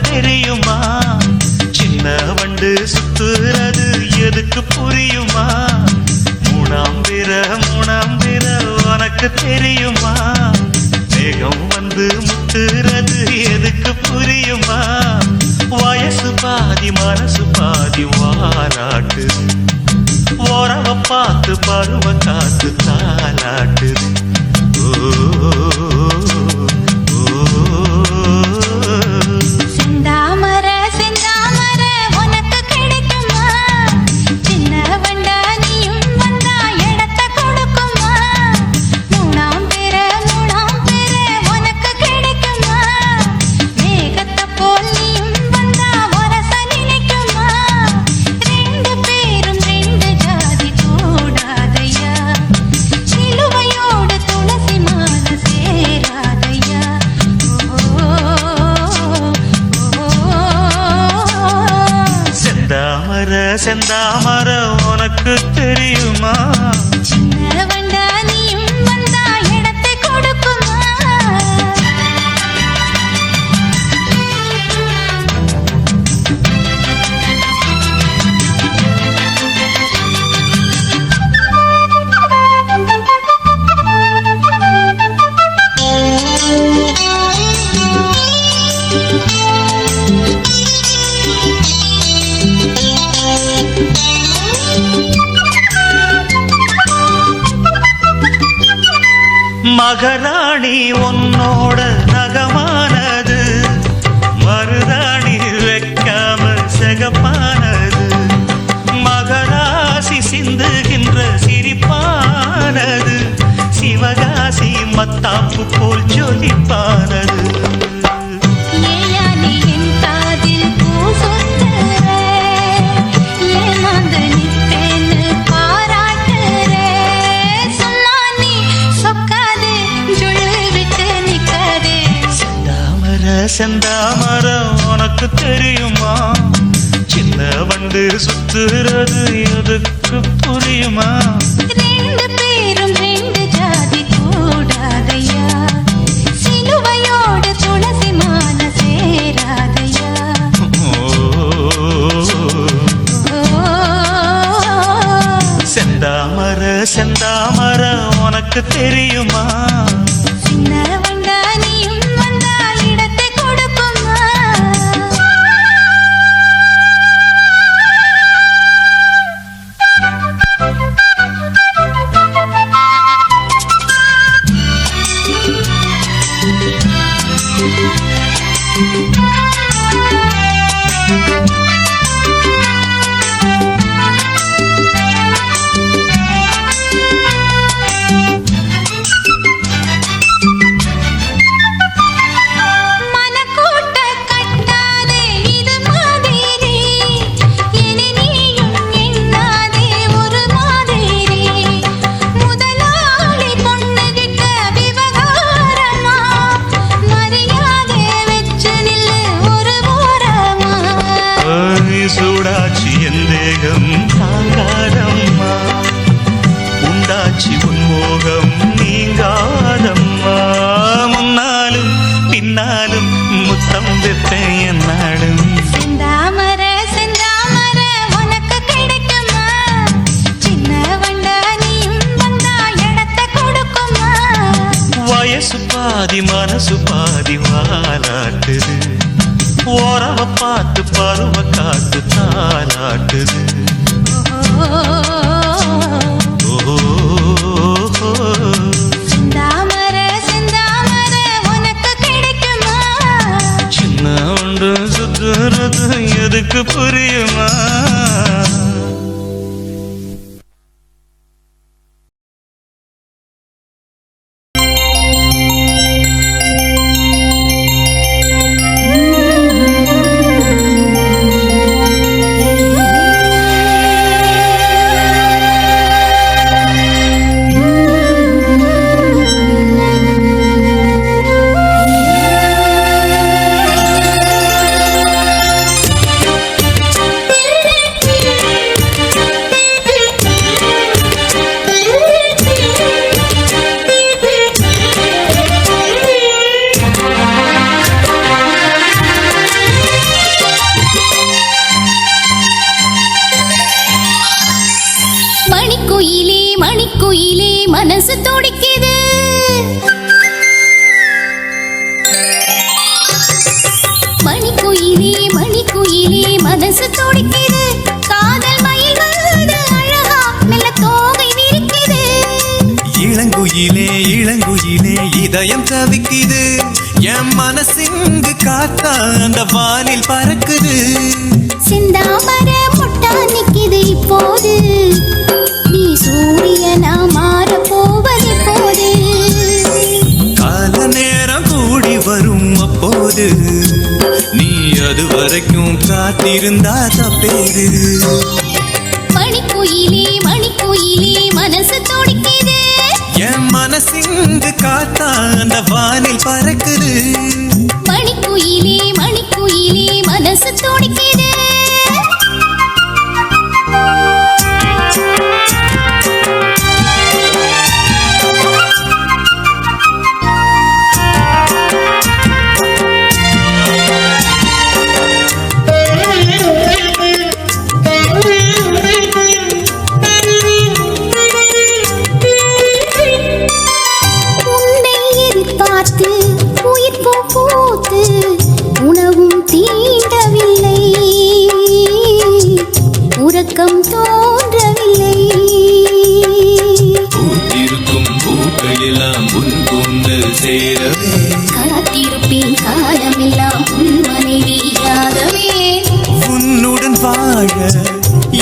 தெரியுமா? சின்ன வண்டு சுத்துறது எதுக்கு புரியுமா? மூணாம் பிற மூணாம் பிற உனக்கு தெரியுமா? வேகம் வந்து முத்துறது எதுக்கு புரியுமா? வயசு பாதி மனசு பாதி வாராட்டு. ஓரவ பார்த்து பருவ காத்து தாலாட்டுது ஓ மத்தாப்பு போல் ஜொலிப்பானது செந்தாமரம் உனக்கு தெரியுமா? சின்ன வண்டு சுத்துறது எதுக்கு புரியுமா? तेरी உலகம் ஒன்று சுத்துறது எதுக்கு புரியுமா? மனசிங்கு காத்தா அந்த வானில் பறக்குது. செந்தாமர முட்டா நிக்குது இப்போது. நீ சூரியனா மாற போவது போது. கால நேரம் கூடி வரும் அப்போது. நீ அது வரைக்கும் காத்திருந்தா தப்பேது. என் மனசிங்கு காத்தா அந்த வானில் பறக்குது. மணிக்குயிலே மணிக்குயிலே மனசு துடிக்குது. சேரவே காத்திருப்பேன் காலமெல்லாம் உன் மனைவியாகவே உன்னுடன் வாழ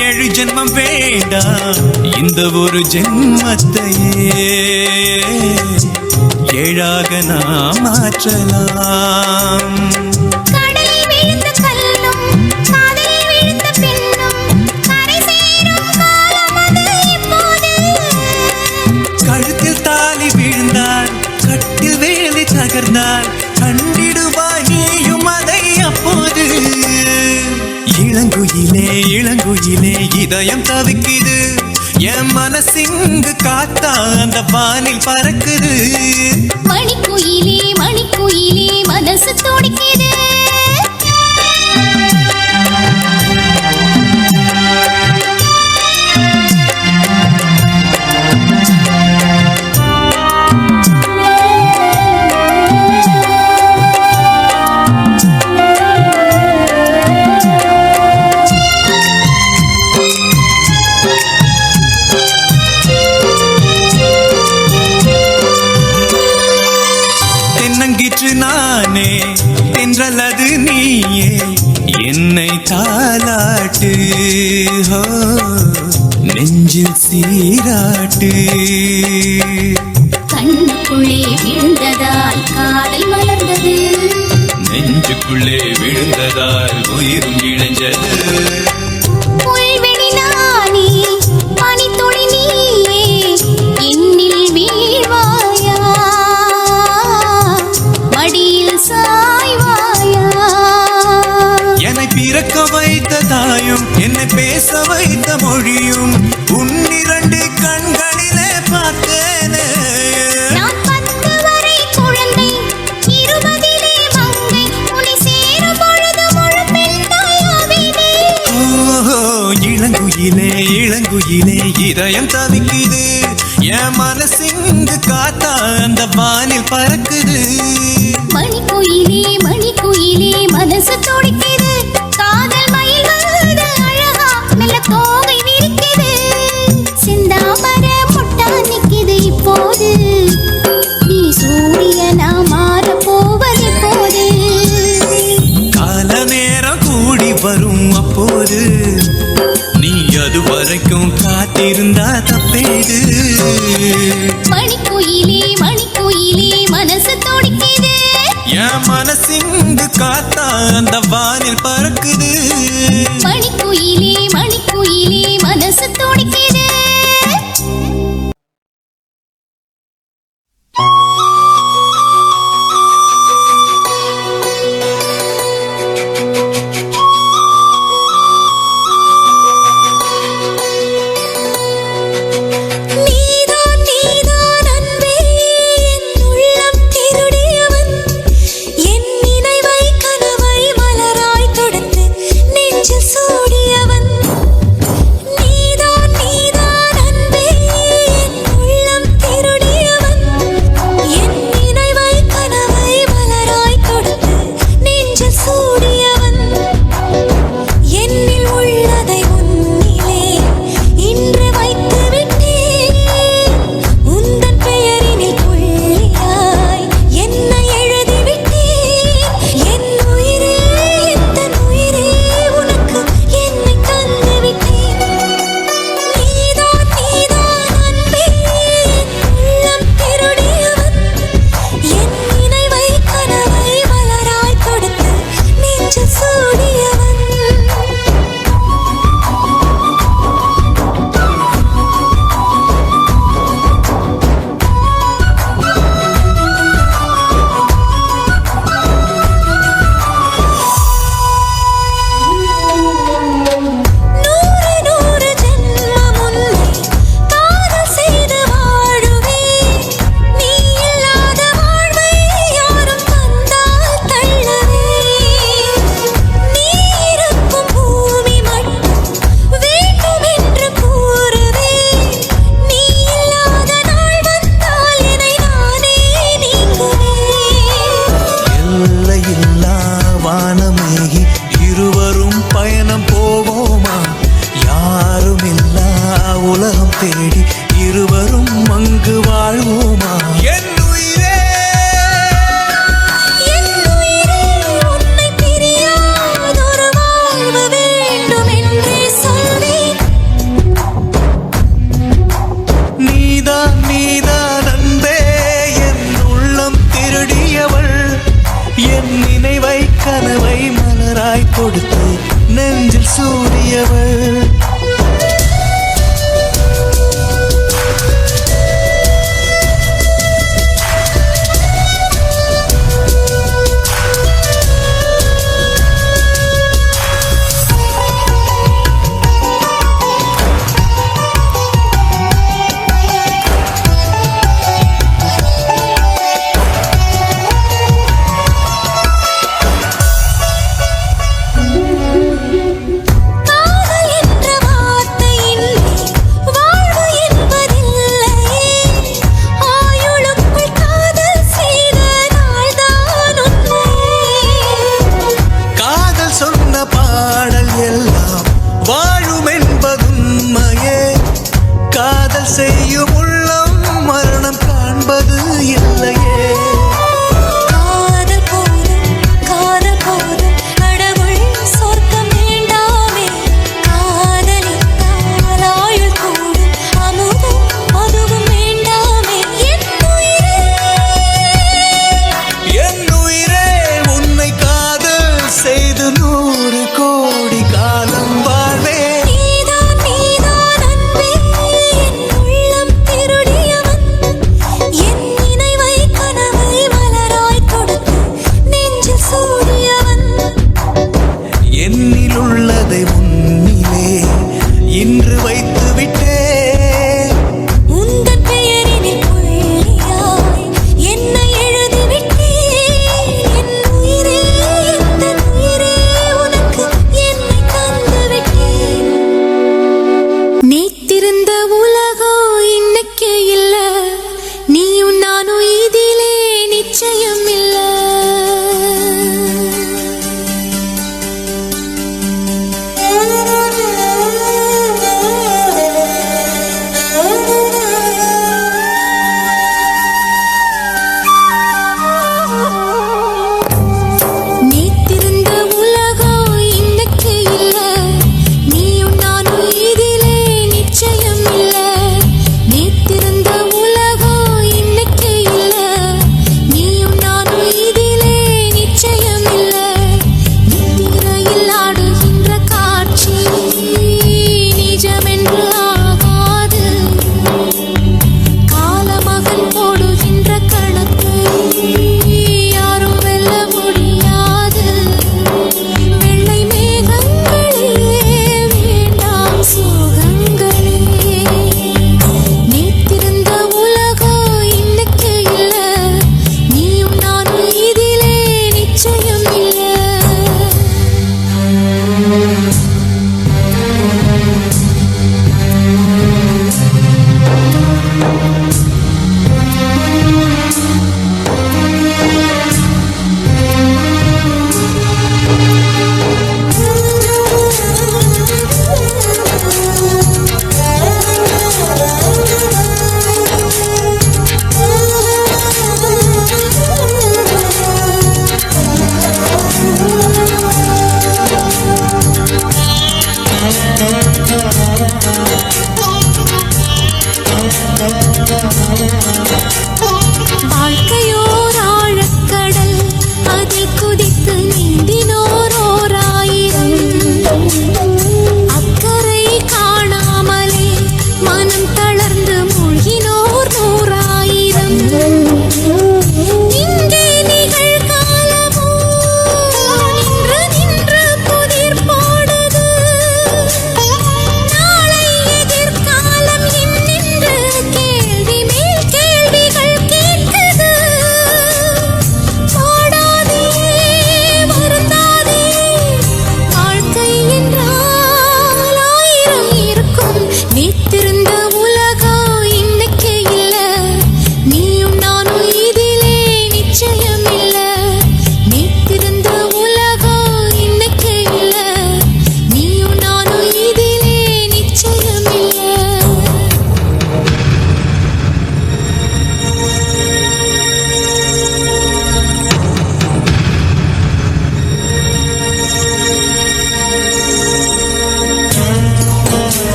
ஏழு ஜென்மம் வேண்டாம். இந்த ஒரு ஜென்மத்தையே ஏழாக நாம் மாற்றலாம். இளங்குயிலே இளங்குயிலே இதயம் தவிக்குது. என் மனசிங்கு காத்தா அந்த வானில் பறக்குது. மணிக்குயிலே மணிக்குயிலே மனசு துடிக்குது. ஹோ நெஞ்சில் சீராட்டு. கண்ணுக்குள்ளே விழுந்ததால் காதல் மலர்ந்தது நெஞ்சுக்குள்ளே விழுந்ததால் உயிரும் பேச வைத்த மொழியும் உன்னிரண்டு கண்களிலே பார்த்தேனே. இளங்குயிலே இளங்குயிலே இதயம் தவிக்குது. என் மனசிங்கு காத்தா அந்த வானில் பறக்குது. அது வரைக்கும் காத்திருந்தா தப்பேது. மணிக்குயிலே மணிக்குயிலே மனசு துடிக்குது. என் மனசிங்கு காத்தா அந்த வானில் பறக்குது.